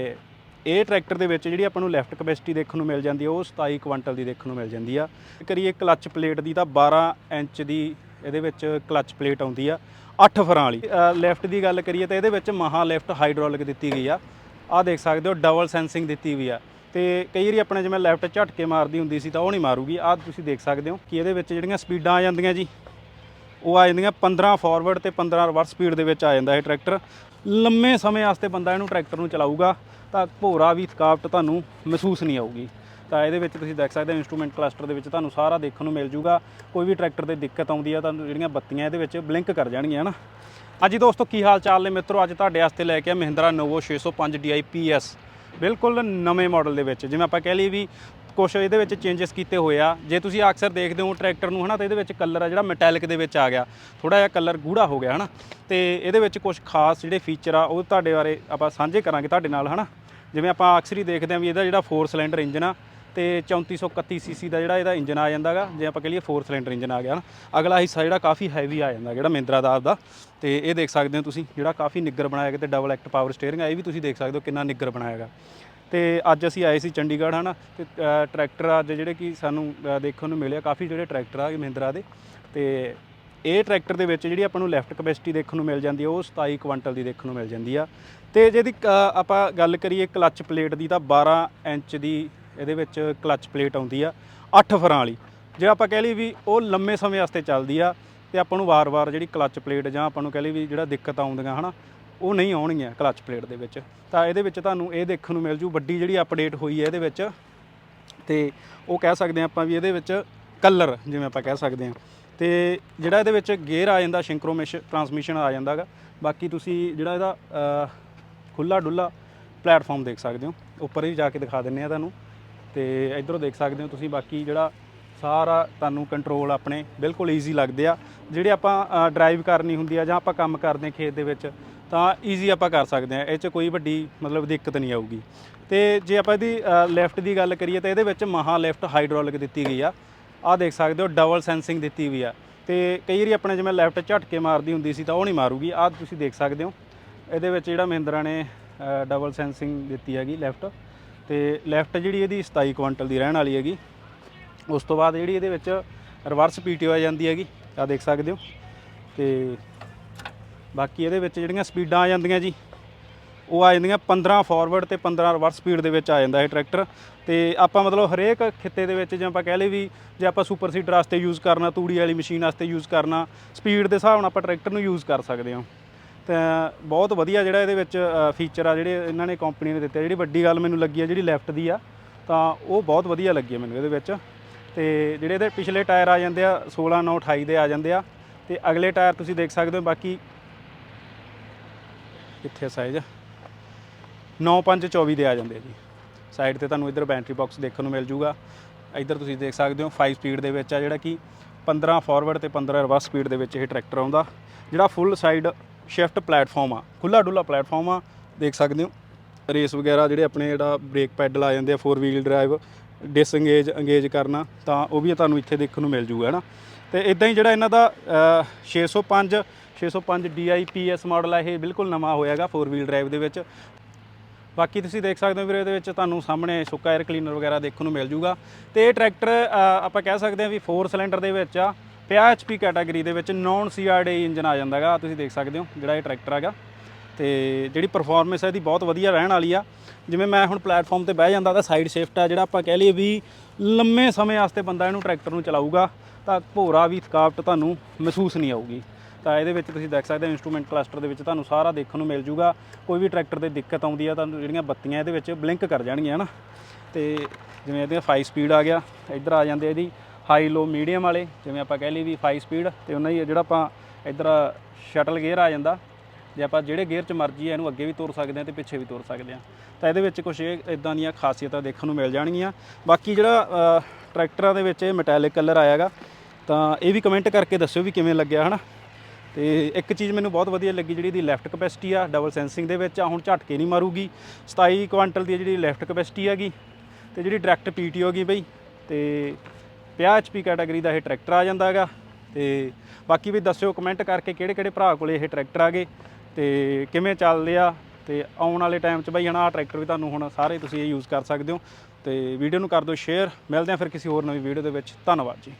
ਤੇ ਇਹ ਟਰੈਕਟਰ ਦੇ ਵਿੱਚ ਜਿਹੜੀ ਆਪਾਂ ਨੂੰ ਲੈਫਟ ਕਪੈਸਿਟੀ ਦੇਖਣ ਨੂੰ ਮਿਲ ਜਾਂਦੀ ਹੈ ਉਹ 27 ਕੁਇੰਟਲ ਦੀ ਦੇਖਣ ਨੂੰ ਮਿਲ ਜਾਂਦੀ ਆ। ਕਰੀਏ ਕਲੱਚ ਪਲੇਟ ਦੀ ਤਾਂ 12 ਇੰਚ ਦੀ ਇਹਦੇ ਵਿੱਚ ਕਲੱਚ ਪਲੇਟ ਆਉਂਦੀ ਆ 8 ਫਰਾਂ ਵਾਲੀ। ਲੈਫਟ ਦੀ ਗੱਲ ਕਰੀਏ ਤਾਂ ਇਹਦੇ ਵਿੱਚ ਮਹਾ ਲੈਫਟ ਹਾਈਡ੍ਰੋਲਿਕ ਦਿੱਤੀ ਗਈ ਆ। ਆਹ ਦੇਖ ਸਕਦੇ ਹੋ ਡਬਲ ਸੈਂਸਿੰਗ ਦਿੱਤੀ ਹੋਈ ਆ। ਤੇ ਕਈ ਵਾਰੀ ਆਪਣੇ ਜਿਵੇਂ ਲੈਫਟ ਝਟਕੇ ਮਾਰਦੀ ਹੁੰਦੀ ਸੀ ਤਾਂ ਉਹ ਨਹੀਂ ਮਾਰੂਗੀ। ਆਹ ਤੁਸੀਂ ਦੇਖ ਸਕਦੇ ਹੋ ਕਿ ਇਹਦੇ ਵਿੱਚ ਜਿਹੜੀਆਂ ਸਪੀਡਾਂ ਆ ਜਾਂਦੀਆਂ ਜੀ। ਉਹ ਆ ਜਾਂਦੀਆਂ 15 ਫਾਰਵਰਡ ਤੇ 15 ਰਿਵਰਸ ਸਪੀਡ ਦੇ ਵਿੱਚ ਆ ਜਾਂਦਾ ਇਹ ਟਰੈਕਟਰ ਲੰਮੇ ਸਮੇਂ ਵਾਸਤੇ ਬੰਦਾ ਇਹਨੂੰ ਟਰੈਕਟਰ ਨੂੰ ਚਲਾਊਗਾ, ਤਾਂ ਭੋਰਾ ਵੀ ਥਕਾਵਟ ਤੁਹਾਨੂੰ ਮਹਿਸੂਸ ਨਹੀਂ ਆਊਗੀ। ਤਾਂ ਇਹਦੇ ਵਿੱਚ ਤੁਸੀਂ ਦੇਖ ਸਕਦੇ ਹੋ ਇਨਸਟਰੂਮੈਂਟ ਕਲਸਟਰ ਦੇ ਵਿੱਚ ਤੁਹਾਨੂੰ ਸਾਰਾ ਦੇਖਣ ਨੂੰ ਮਿਲ ਜੂਗਾ। ਕੋਈ ਵੀ ਟਰੈਕਟਰ ਤੇ ਦਿੱਕਤ ਆਉਂਦੀ ਆ ਤੁਹਾਨੂੰ ਜਿਹੜੀਆਂ ਬੱਤੀਆਂ ਇਹਦੇ ਵਿੱਚ ਬਲਿੰਕ ਕਰ ਜਾਣਗੀਆਂ ਹਨਾ। ਅੱਜ ਦੋਸਤੋ, ਕੀ ਹਾਲ ਚਾਲ ਨੇ ਮਿੱਤਰੋ? ਅੱਜ ਤੁਹਾਡੇ ਵਾਸਤੇ ਲੈ ਕੇ ਆ ਮਹਿੰਦਰਾ ਨੋਵੋ 605 DIPS ਬਿਲਕੁਲ ਨਵੇਂ ਮਾਡਲ ਦੇ ਵਿੱਚ। ਜਿਵੇਂ ਆਪਾਂ ਕਹਿ ਲਈਏ ਵੀ ਕੁਝ ਇਹਦੇ ਵਿੱਚ ਚੇਂਜਸ ਕੀਤੇ ਹੋਏ ਆ। ਜੇ ਤੁਸੀਂ ਅਕਸਰ ਦੇਖਦੇ ਹੋ ਟਰੈਕਟਰ ਨੂੰ ਹਨਾ, ਤਾਂ ਇਹਦੇ ਵਿੱਚ ਕਲਰ ਆ ਜਿਹੜਾ ਮੈਟੈਲਿਕ ਦੇ ਵਿੱਚ ਆ ਗਿਆ। ਥੋੜਾ ਜਿਹਾ ਕਲਰ ਗੂੜਾ ਹੋ ਗਿਆ ਹਨਾ। ਤੇ ਇਹਦੇ ਵਿੱਚ ਕੁਝ ਖਾਸ ਜਿਹੜੇ ਫੀਚਰ ਆ, ਉਹ ਤੁਹਾਡੇ ਬਾਰੇ ਆਪਾਂ ਸਾਂਝੇ ਕਰਾਂਗੇ ਤੁਹਾਡੇ ਨਾਲ ਹਨਾ। ਜਿਵੇਂ ਆਪਾਂ ਅਕਸਰ ਹੀ ਦੇਖਦੇ ਆ ਵੀ ਇਹਦਾ ਜਿਹੜਾ 4 ਸਿਲੰਡਰ ਇੰਜਨ ਆ ਤੇ 3431 ਸੀਸੀ ਦਾ ਜਿਹੜਾ ਇਹਦਾ ਇੰਜਨ ਆ ਜਾਂਦਾਗਾ ਜੇ ਆਪਾਂ ਕਹ ਲਈਏ 4 ਸਿਲੰਡਰ ਇੰਜਨ ਆ ਗਿਆ ਨਾ ਅਗਲਾ ਹਿੱਸਾ ਜਿਹੜਾ ਕਾਫੀ ਹੈਵੀ ਆ ਜਾਂਦਾ ਜਿਹੜਾ ਮਹਿੰਦਰਾ ਦਾ ਆਪਦਾ। ਤੇ ਇਹ ਦੇਖ ਸਕਦੇ ਹੋ ਤੁਸੀਂ ਜਿਹੜਾ ਕਾਫੀ ਨਿੱਗਰ ਬਣਾਇਆ ਗਿਆ ਤੇ ਡਬਲ ਐਕਟ ਪਾਵਰ ਸਟੀਅਰਿੰਗ ਆ ਇਹ ਵੀ ਤੁਸੀਂ ਦੇਖ ਸਕਦੇ ਹੋ ਕਿੰਨਾ ਨਿੱਗਰ ਬਣਾਇਆ ਹੈਗਾ ਤੇ ਅੱਜ ਅਸੀਂ ਆਏ ਸੀ ਚੰਡੀਗੜ੍ਹ ਹਨਾ ਤੇ ਅ, ਟਰੈਕਟਰ ਅੱਜ ਜਿਹੜੇ ਕਿ ਸਾਨੂੰ ਦੇਖਣ ਨੂੰ ਮਿਲਿਆ ਕਾਫੀ ਜਿਹੜੇ ਟਰੈਕਟਰ ਆ ਮਹਿੰਦਰਾ ਦੇ। ਤੇ ਇਹ ਟਰੈਕਟਰ ਦੇ ਵਿੱਚ ਜਿਹੜੀ ਆਪਾਂ ਨੂੰ ਲੈਫਟ ਕਪੈਸਿਟੀ ਦੇਖਣ ਨੂੰ ਮਿਲ ਜਾਂਦੀ ਹੈ ਉਹ 27 ਕੁਇੰਟਲ ਦੀ ਦੇਖਣ ਨੂੰ ਮਿਲ ਜਾਂਦੀ ਆ। ਤੇ ਜਿਹਦੀ ਅ, ਆਪਾਂ ਗੱਲ ਕਰੀਏ ਕਲੱਚ ਪਲੇਟ ਦੀ ਤਾਂ 12 ਇੰਚ ਦੀ ਇਹਦੇ ਵਿੱਚ ਕਲੱਚ ਪਲੇਟ ਆਉਂਦੀ ਆ 8 ਫਰਾਂ ਵਾਲੀ। ਜੇ ਆਪਾਂ ਕਹਿ ਲਈ ਵੀ ਉਹ ਲੰਮੇ ਸਮੇਂ ਵਾਸਤੇ ਚੱਲਦੀ ਆ ਤੇ ਆਪਾਂ ਨੂੰ ਵਾਰ-ਵਾਰ ਜਿਹੜੀ ਕਲੱਚ ਪਲੇਟ ਜਾਂ ਆਪਾਂ ਨੂੰ ਕਹਿ ਲਈ ਵੀ ਜਿਹੜਾ ਦਿੱਕਤ ਆਉਂਦੀਆਂ ਹਨਾ, ਉਹ ਨਹੀਂ ਆਉਣਗੀਆਂ ਕਲੱਚ ਪਲੇਟ ਦੇ ਵਿੱਚ। ਤਾਂ ਇਹਦੇ ਵਿੱਚ ਤੁਹਾਨੂੰ ਇਹ ਦੇਖਣ ਨੂੰ ਮਿਲ ਜੂ ਵੱਡੀ ਜਿਹੜੀ ਅਪਡੇਟ ਹੋਈ ਹੈ ਇਹਦੇ ਵਿੱਚ। ਤੇ ਉਹ ਕਹਿ ਸਕਦੇ ਹਾਂ ਆਪਾਂ ਵੀ ਇਹਦੇ ਵਿੱਚ ਕਲਰ ਜਿਵੇਂ ਆਪਾਂ ਕਹਿ ਸਕਦੇ ਹਾਂ ਤੇ ਜਿਹੜਾ ਇਹਦੇ ਵਿੱਚ ਗੇਅਰ ਆ ਜਾਂਦਾ ਸਿੰਕਰੋਮਿਸ਼ ਟਰਾਂਸਮਿਸ਼ਨ ਆ ਜਾਂਦਾਗਾ ਬਾਕੀ ਤੁਸੀਂ ਜਿਹੜਾ ਇਹਦਾ ਖੁੱਲਾ ਡੁੱਲਾ ਪਲੇਟਫਾਰਮ ਦੇਖ ਸਕਦੇ ਹੋ। ਉੱਪਰ ਹੀ ਜਾ ਕੇ ਦਿਖਾ ਦਿੰਨੇ ਆ ਤੁਹਾਨੂੰ। ਤੇ ਇਧਰੋਂ ਦੇਖ ਸਕਦੇ ਹੋ ਤੁਸੀਂ, ਬਾਕੀ ਜਿਹੜਾ ਸਾਰਾ ਤੁਹਾਨੂੰ ਕੰਟਰੋਲ ਆਪਣੇ ਬਿਲਕੁਲ ਈਜ਼ੀ ਲੱਗਦੇ ਆ। ਜਿਹੜੇ ਆਪਾਂ ਡਰਾਈਵ ਕਰਨੀ ਹੁੰਦੀ ਆ ਜਾਂ ਆਪਾਂ ਕੰਮ ਕਰਦੇ ਹਾਂ ਖੇਤ ਦੇ ਵਿੱਚ, ਤਾਂ ਈਜ਼ੀ ਆਪਾਂ ਕਰ ਸਕਦੇ ਆ ਇਹ 'ਚ ਕੋਈ ਵੱਡੀ ਮਤਲਬ ਦਿੱਕਤ ਨਹੀਂ ਆਊਗੀ। ਤੇ ਜੇ ਆਪਾਂ ਇਹਦੀ ਲੈਫਟ ਦੀ ਗੱਲ ਕਰੀਏ, ਤਾਂ ਇਹਦੇ ਵਿੱਚ ਮਹਾ ਲੈਫਟ ਹਾਈਡ੍ਰੋਲਿਕ ਦਿੱਤੀ ਗਈ ਆ। ਆਹ ਦੇਖ ਸਕਦੇ ਹੋ ਡਬਲ ਸੈਂਸਿੰਗ ਦਿੱਤੀ ਹੋਈ ਆ। ਤੇ ਕਈ ਵਾਰੀ ਆਪਣੇ ਜਿਵੇਂ ਲੈਫਟ ਝਟਕੇ ਮਾਰਦੀ ਹੁੰਦੀ ਸੀ, ਤਾਂ ਉਹ ਨਹੀਂ ਮਾਰੂਗੀ। ਆਹ ਤੁਸੀਂ ਦੇਖ ਸਕਦੇ ਹੋ, ਇਹਦੇ ਵਿੱਚ ਜਿਹੜਾ ਮਹਿੰਦਰਾ ਨੇ ਡਬਲ ਸੈਂਸਿੰਗ ਦਿੱਤੀ ਹੈਗੀ ਲੈਫਟ ਤੇ ਲੈਫਟ ਜਿਹੜੀ ਇਹਦੀ 27 ਕੁਇੰਟਲ ਦੀ ਰਹਿਣ ਵਾਲੀ ਹੈਗੀ, ਉਸ ਤੋਂ ਬਾਅਦ ਜਿਹੜੀ ਇਹਦੇ ਵਿੱਚ ਰਿਵਰਸ ਪੀਟੀਓ ਆ ਜਾਂਦੀ ਹੈਗੀ ਆ ਦੇਖ ਸਕਦੇ ਹੋ। ਤੇ ਬਾਕੀ ਇਹਦੇ ਵਿੱਚ ਜਿਹੜੀਆਂ ਸਪੀਡਾਂ ਆ ਜਾਂਦੀਆਂ ਜੀ, ਉਹ ਆ ਜਾਂਦੀਆਂ 15 ਫਾਰਵਰਡ ਤੇ 15 ਰਿਵਰਸ ਸਪੀਡ ਦੇ ਵਿੱਚ ਆ ਜਾਂਦਾ ਇਹ ਟਰੈਕਟਰ ਤੇ ਆਪਾਂ ਮਤਲਬ ਹਰੇਕ ਖਿੱਤੇ ਦੇ ਵਿੱਚ ਜੇ ਆਪਾਂ ਕਹਿ ਲਈ ਵੀ ਜੇ ਆਪਾਂ ਸੁਪਰ ਸੀਡਰ ਵਾਸਤੇ ਯੂਜ਼ ਕਰਨਾ, ਤੂੜੀ ਵਾਲੀ ਮਸ਼ੀਨ ਵਾਸਤੇ ਯੂਜ਼ ਕਰਨਾ ਸਪੀਡ ਦੇ ਹਿਸਾਬ ਨਾਲ ਆਪਾਂ ਟਰੈਕਟਰ ਨੂੰ ਯੂਜ਼ ਕਰ ਸਕਦੇ ਹਾਂ। ਤਾਂ ਬਹੁਤ ਵਧੀਆ ਜਿਹੜਾ ਇਹਦੇ ਵਿੱਚ ਫੀਚਰ ਆ ਜਿਹੜੇ ਇਹਨਾਂ ਨੇ ਕੰਪਨੀ ਨੇ ਦਿੱਤੇ ਜਿਹੜੀ ਵੱਡੀ ਗੱਲ ਮੈਨੂੰ ਲੱਗੀ ਆ, ਜਿਹੜੀ ਲੈਫਟ ਦੀ ਆ, ਤਾਂ ਉਹ ਬਹੁਤ ਵਧੀਆ ਲੱਗੀ ਆ ਮੈਨੂੰ ਇਹਦੇ ਵਿੱਚ। ਤੇ ਜਿਹੜੇ ਇਹਦੇ ਪਿਛਲੇ ਟਾਇਰ ਆ ਜਾਂਦੇ ਆ 16 9 28 ਦੇ ਆ ਜਾਂਦੇ ਆ। ਤੇ ਅਗਲੇ ਟਾਇਰ ਤੁਸੀਂ ਦੇਖ ਸਕਦੇ ਹੋ, ਬਾਕੀ ਕਿੱਥੇ ਸਾਈਜ਼ 9524 ਦੇ ਆ ਜਾਂਦੇ ਆ ਜੀ। ਸਾਈਡ ਤੇ ਤੁਹਾਨੂੰ ਇੱਧਰ ਬੈਟਰੀ ਬਾਕਸ ਦੇਖਣ ਨੂੰ ਮਿਲ ਜੂਗਾ। ਇੱਧਰ ਤੁਸੀਂ ਦੇਖ ਸਕਦੇ ਹੋ 5 ਸਪੀਡ ਦੇ ਵਿੱਚ ਆ ਜਿਹੜਾ ਕਿ 15 ਫਾਰਵਰਡ ਤੇ 15 ਰਿਵਰਸ ਸਪੀਡ ਦੇ ਵਿੱਚ ਇਹ ਟਰੈਕਟਰ ਆਉਂਦਾ। ਜਿਹੜਾ ਫੁੱਲ ਸਾਈਡ ਸ਼ਿਫਟ ਪਲੇਟਫਾਰਮ ਆ। ਖੁੱਲਾ ਡੁੱਲਾ ਪਲੇਟਫਾਰਮ ਆ ਦੇਖ ਸਕਦੇ ਹੋ। ਰੇਸ ਵਗੈਰਾ ਜਿਹੜੇ ਆਪਣੇ ਜਿਹੜਾ ਬ੍ਰੇਕ ਪੈਡਲ ਆ ਜਾਂਦੇ ਆ 4 ਵੀਲ ਡਰਾਈਵ ਡਿਸੰਗੇਜ ਅੰਗੇਜ ਕਰਨਾ ਤਾਂ ਉਹ ਵੀ ਤੁਹਾਨੂੰ ਇੱਥੇ ਦੇਖਣ ਨੂੰ ਮਿਲ ਜੂਗਾ ਹੈ ਨਾ? ਤੇ ਇਦਾਂ ਹੀ ਜਿਹੜਾ ਇਹਨਾਂ ਦਾ ਅ, 605 605 DIPS ਮਾਡਲ ਆ ਇਹ ਬਿਲਕੁਲ ਨਵਾਂ ਹੋਇਆਗਾ 4 ਵੀਲ ਡਰਾਈਵ ਦੇ ਵਿੱਚ। ਬਾਕੀ ਤੁਸੀਂ ਦੇਖ ਸਕਦੇ ਹੋ ਵੀਰੇ ਇਹਦੇ ਵਿੱਚ ਤੁਹਾਨੂੰ ਸਾਹਮਣੇ ਸੁੱਕਾ 에ਅਰ ਕਲੀਨਰ ਵਗੈਰਾ ਦੇਖਣ ਨੂੰ ਮਿਲ ਜੂਗਾ। ਤੇ ਇਹ ਟਰੈਕਟਰ ਆਪਾਂ ਕਹਿ ਸਕਦੇ ਹਾਂ ਵੀ 4 ਸਿਲੰਡਰ ਦੇ ਵਿੱਚ ਆ। 50 HP ਕੈਟਾਗਰੀ ਦੇ ਵਿੱਚ ਨੌਨ CRD ਇੰਜਨ ਆ ਜਾਂਦਾ ਹੈਗਾ, ਤੁਸੀਂ ਦੇਖ ਸਕਦੇ ਹੋ ਜਿਹੜਾ ਇਹ ਟਰੈਕਟਰ ਹੈਗਾ। ਤੇ ਜਿਹੜੀ ਪਰਫਾਰਮੈਂਸ ਹੈ ਇਹਦੀ ਬਹੁਤ ਵਧੀਆ ਰਹਿਣ ਵਾਲੀ ਆ। ਜਿਵੇਂ ਮੈਂ ਹੁਣ ਪਲੇਟਫਾਰਮ ਤੇ ਬਹਿ ਜਾਂਦਾ ਤਾਂ ਸਾਈਡ ਸ਼ਿਫਟ ਆ, ਜਿਹੜਾ ਆਪਾਂ ਕਹਿ ਲਈਏ ਵੀ ਲੰਮੇ ਸਮੇਂ ਵਾਸਤੇ ਬੰਦਾ ਇਹਨੂੰ ਟਰੈਕਟਰ ਨੂੰ ਚਲਾਊਗਾ, ਤਾਂ ਭੋਰਾ ਵੀ ਥਕਾਵਟ ਤੁਹਾਨੂੰ ਮਹਿਸੂਸ ਨਹੀਂ ਆਊਗੀ। ਤਾਂ ਇਹਦੇ ਵਿੱਚ ਤੁਸੀਂ ਦੇਖ ਸਕਦੇ ਹੋ ਇਨਸਟਰੂਮੈਂਟ ਕਲਸਟਰ ਦੇ ਵਿੱਚ ਤੁਹਾਨੂੰ ਸਾਰਾ ਦੇਖਣ ਨੂੰ ਮਿਲ ਜੂਗਾ। ਕੋਈ ਵੀ ਟਰੈਕਟਰ ਤੇ ਦਿੱਕਤ ਆਉਂਦੀ ਆ ਤੁਹਾਨੂੰ ਜਿਹੜੀਆਂ ਬੱਤੀਆਂ ਇਹਦੇ ਵਿੱਚ ਬਲਿੰਕ ਕਰ ਜਾਣਗੀਆਂ, ਹਨਾ। ਤੇ ਜਿਵੇਂ ਇਹਦੇ 5 ਸਪੀਡ ਆ ਗਿਆ, ਇੱਧਰ ਆ ਜਾਂਦੇ ਇਹਦੀ। ਹਾਈ ਲੋ ਮੀਡੀਅਮ ਵਾਲੇ, ਜਿਵੇਂ ਆਪਾਂ ਕਹਿ ਲਈ ਵੀ 5 ਸਪੀਡ ਤੇ ਉਹਨਾਂ ਹੀ ਜਿਹੜਾ ਆਪਾਂ ਇੱਧਰ ਸ਼ਟਲ ਗੇਅਰ ਆ ਜਾਂਦਾ, ਜੇ ਆਪਾਂ ਜਿਹੜੇ ਗੇਅਰ 'ਚ ਮਰਜ਼ੀ ਹੈ ਇਹਨੂੰ ਅੱਗੇ ਵੀ ਤੁਰ ਸਕਦੇ ਹਾਂ ਤੇ ਪਿੱਛੇ ਵੀ ਤੁਰ ਸਕਦੇ ਹਾਂ ਤਾਂ ਇਹਦੇ ਵਿੱਚ ਕੁਝ ਇਹ ਇਦਾਂ ਦੀਆਂ ਖਾਸੀਅਤਾਂ ਦੇਖਣ ਨੂੰ ਮਿਲ ਜਾਣਗੀਆਂ। ਬਾਕੀ ਜਿਹੜਾ ਟਰੈਕਟਰਾਂ ਦੇ ਵਿੱਚ ਇਹ ਮੈਟੈਲਿਕ ਕਲਰ ਆਇਆਗਾ, ਤਾਂ ਇਹ ਵੀ ਕਮੈਂਟ ਕਰਕੇ ਦੱਸਿਓ ਵੀ ਕਿਵੇਂ ਲੱਗਿਆ, ਹਨਾ? ਤੇ ਇੱਕ ਚੀਜ਼ ਮੈਨੂੰ ਬਹੁਤ ਵਧੀਆ ਲੱਗੀ ਜਿਹੜੀ ਇਹਦੀ ਲੈਫਟ ਕਪੈਸਿਟੀ ਆ ਡਬਲ ਸੈਂਸਿੰਗ ਦੇ ਵਿੱਚ ਆ, ਹੁਣ ਝਟਕੇ ਨਹੀਂ ਮਾਰੂਗੀ। 27 ਕੁਆਂਟਲ ਦੀ ਜਿਹੜੀ ਲੈਫਟ ਕਪੈਸਿਟੀ ਹੈਗੀ, ਤੇ ਜਿਹੜੀ ਡਾਇਰੈਕਟ ਪੀਟੀ ਹੋਗੀ ਬਈ, ਤੇ 50 HP ਕੈਟਾਗਰੀ ਦਾ ਇਹ ਟਰੈਕਟਰ ਆ ਜਾਂਦਾ ਹੈਗਾ ਤੇ ਬਾਕੀ ਵੀ ਦੱਸਿਓ ਕਮੈਂਟ ਕਰਕੇ ਕਿਹੜੇ ਕਿਹੜੇ ਭਰਾ ਕੋਲੇ ਇਹ ਟਰੈਕਟਰ ਆ ਗਏ। ਤੇ ਕਿਵੇਂ ਚੱਲਦੇ ਆ, ਤੇ ਆਉਣ ਵਾਲੇ ਟਾਈਮ 'ਚ ਬਾਈ ਹਨਾ, ਆਹ ਟਰੈਕਟਰ ਵੀ ਤੁਹਾਨੂੰ ਹੁਣ ਸਾਰੇ ਤੁਸੀਂ ਇਹ ਯੂਜ਼ ਕਰ ਸਕਦੇ ਹੋ। ਤੇ ਵੀਡੀਓ ਨੂੰ ਕਰ ਦਿਓ ਸ਼ੇਅਰ ਮਿਲਦੇ ਹਾਂ ਫਿਰ ਕਿਸੇ ਹੋਰ ਨਵੀਂ ਵੀਡੀਓ ਦੇ ਵਿੱਚ। ਧੰਨਵਾਦ ਜੀ।